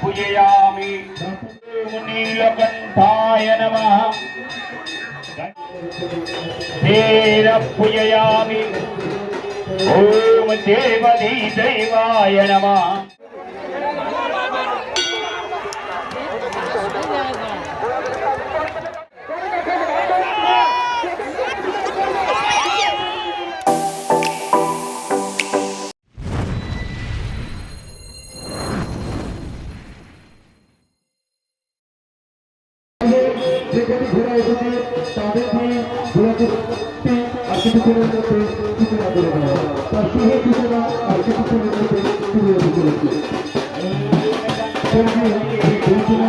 పూజయామి నీలకంఠాయ నమ. తేన పూజయామి ఓం దేవీ దైవాయ నమ. কিছুক্ষণের মধ্যে সূচনা করে দেওয়া তার শুভ সূচনা আর কিছুক্ষণের মধ্যে শুরু হতে চলেছে স্বর্গীয় এই ঘোষণা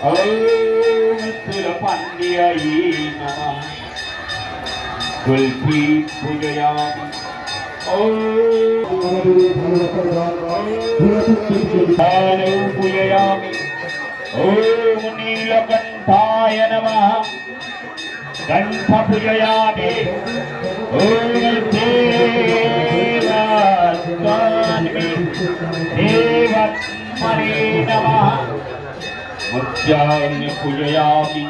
තුළ පන්දියයි නම තුල්පි පුජයාම ඕ පුජයාමි ඕ නීලකණ්ඨාය නමහ ගණ්ඨ පුජයාමි ඕ मुद्यां पूजयामि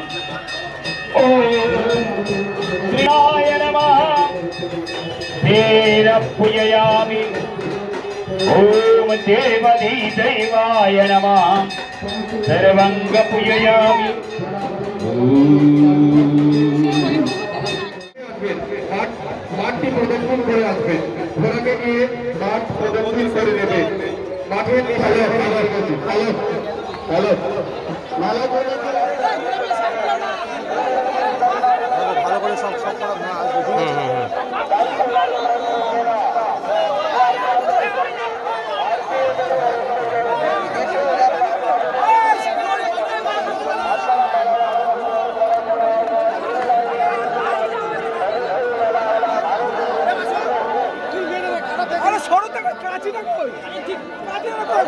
ॐ श्रियाय नमः तेन पूजयामि ॐ देवधी दैवाय नमः सर्वङ्ग पूजयामि মাঠটি প্রদক্ষিণ করে আসবে ঘোড়াকে নিয়ে মাঠ প্রদক্ষিণ করে নেবে মাঠের হ্যালো হ্যালো হ্যালো মালা করে ভালো করে সব সব করা না আসবে আরে সরো তো না কই? না কই?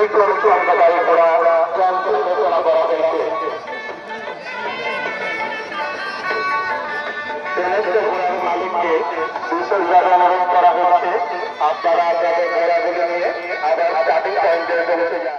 বিক্রমকে আমরা দায়ী করা ঘোষণা করা হয়েছে ঘোড়ার মালিককে বিশেষভাবে অনুরোধ করা হয়েছে আপনারা আপনাদের নিয়ে আবার স্টার্টিং পয়েন্টে পৌঁছে যান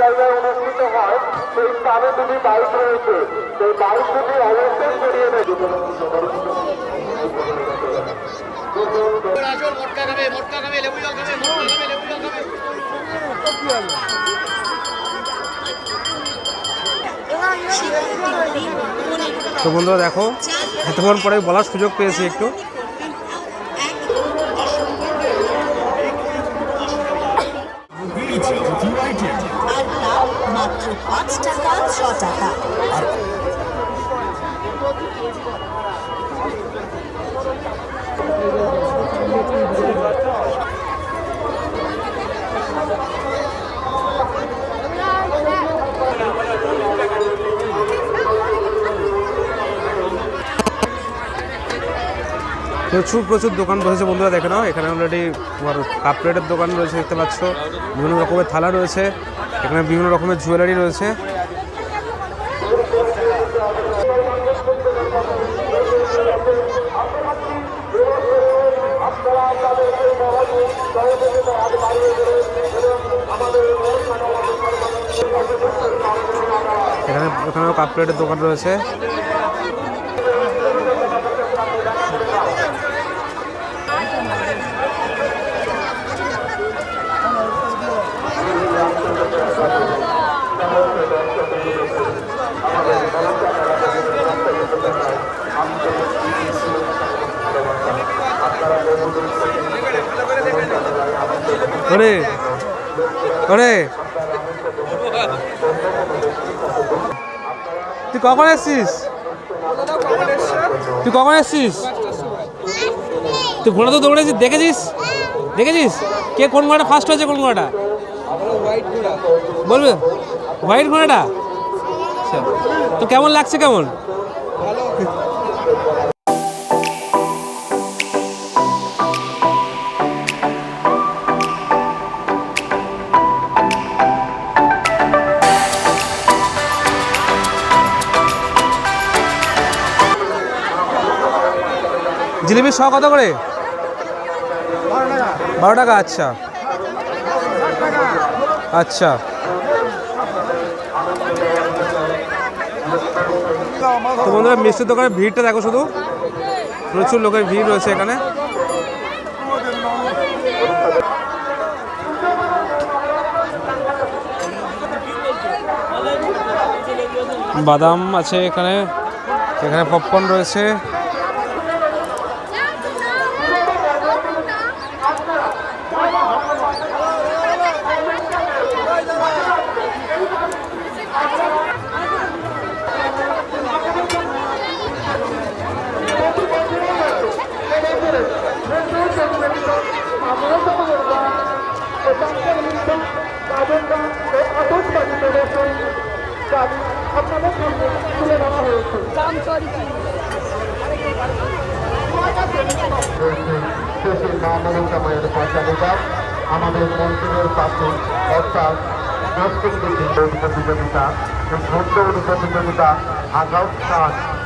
জায়গায় হয় রয়েছে তো বন্ধুরা দেখো এতক্ষণ পরে বলার সুযোগ পেয়েছি একটু। প্রচুর প্রচুর দোকান বসেছে বন্ধুরা, দেখে নাও। এখানে অলরেডি তোমার কাপ প্লেটের দোকান রয়েছে, দেখতে পাচ্ছ। বিভিন্ন রকমের থালা রয়েছে, এখানে বিভিন্ন রকমের জুয়েলারি রয়েছে। এখানে, এখানেও কাপ প্লেটের দোকান রয়েছে। ওরে ওরে। তুই কখন এসছিস? তুই কখন এসছিস? তুই ঘোড়া তো দৌড়েছিস, দেখেছিস? দেখেছিস? কে কোন ঘোড়াটা ফার্স্ট হয়েছে, কোন ঘোড়াটা? বলবে? হোয়াইট ঘোড়াটা? আচ্ছা। তো কেমন লাগছে, কেমন? জিলিপির শ কত করে? বারো টাকা আচ্ছা। আচ্ছা। তো বন্ধুরা, মিষ্টির দোকানের ভিড়টা দেখো শুধু। প্রচুর লোকের ভিড় রয়েছে এখানে। বাদাম আছে এখানে। এখানে পপকর্ন রয়েছে। শেষে মা মমতা মায়ের পঞ্চায়েত আমাদের মন্দিরের পাশে অর্থাৎ প্রতিযোগিতা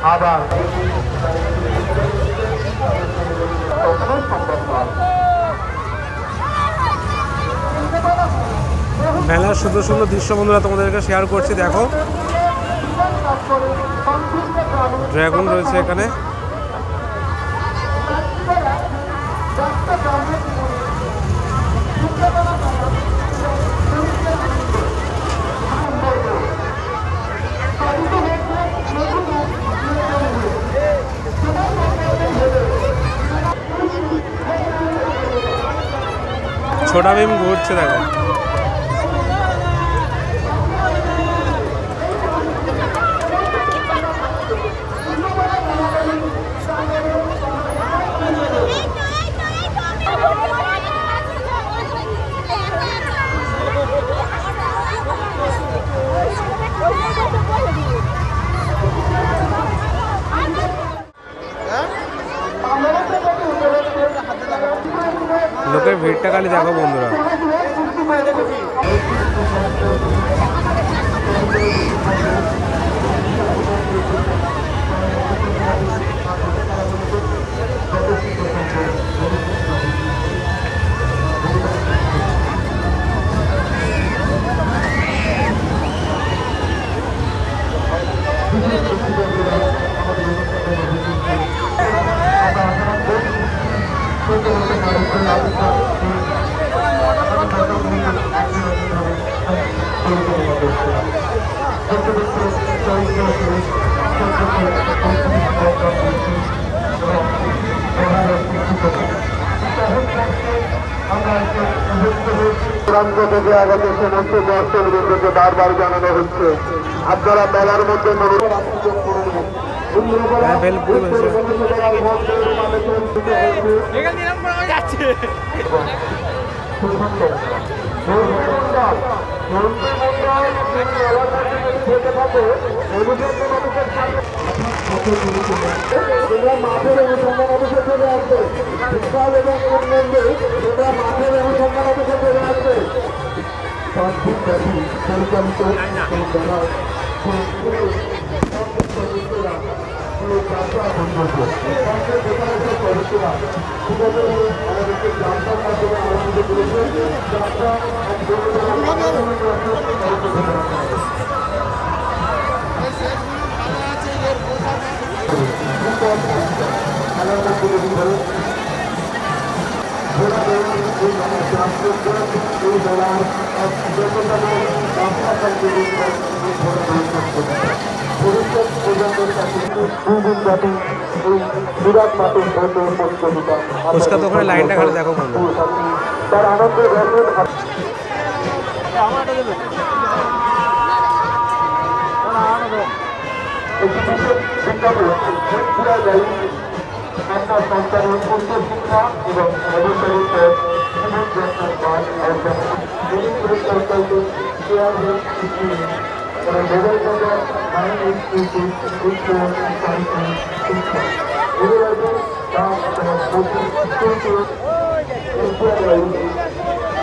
আবার মেলার সুন্দর সুন্দর দৃশ্য বন্ধুরা তোমাদেরকে শেয়ার করছি, দেখো। ড্রাগন রয়েছে এখানে। ছোটা ভীম ঘুরছে দেখো। খালি দেখো বন্ধুরা। প্রান্ত থেকে আগত সমস্ত দর্শকবৃন্দকে বারবার জানানো হচ্ছে আপনারা মেলার মধ্যে বসে তোমরা মাঠের অনুসন্ধান অফিসে চলে আসবে বিশাল এবং অন্যান্য তোমরা মাঠের অনুসন্ধান অফিসে চলে আসবে পাঁচ দিন ব্যাপী পরিচালিত এই মেলার বিরাট মাঠের মধ্যে প্রতিযোগিতা ফুচকা দোকানের লাইনটা খালি দেখো তার আনন্দে আপনার সন্তানের উচ্চ শিক্ষা এবং অবসরের পর জীবন যাত্রার মান অর্জন এই পুরস্কার পাইতে চেয়ারম্যান এবং মোবাইল বাজার মাইন ইনস্টিটিউট উচ্চ সাহিত্য শিক্ষা এগুলোতে দাম এবং প্রতি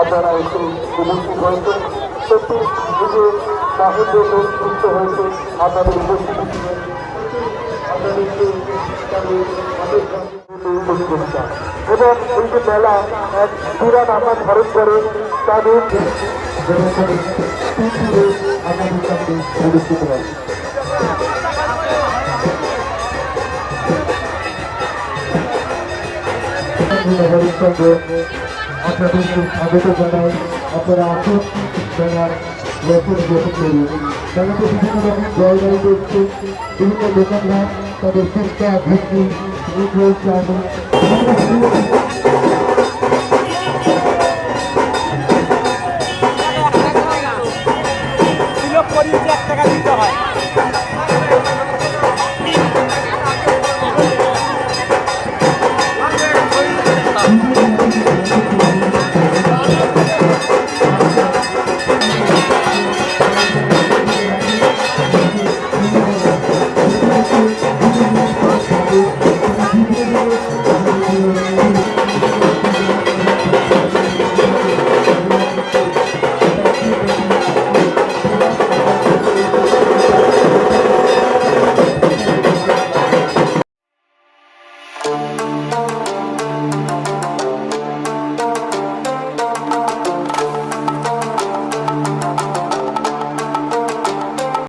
আপনারা এসে উপস্থিত হয়েছেন। সত্যি বাহির জন্য সুস্থ হয়েছে আপনাদের উপস্থিতি। এবং এই যে মেলা, এক বিরাট আকার ধারণ করে তাদের অনুষ্ঠিত হয় হরিশ্চন্দ্র আপনাদেরকে স্বাগত জানাই। আপনারা আসুন জানার রসুন গ্রহণ করুন মেলাতে বিভিন্ন রকম জলবায়ু রয়েছে বিভিন্ন দোকানরা তাদের ফুচকা ঘুগনি চাউমিন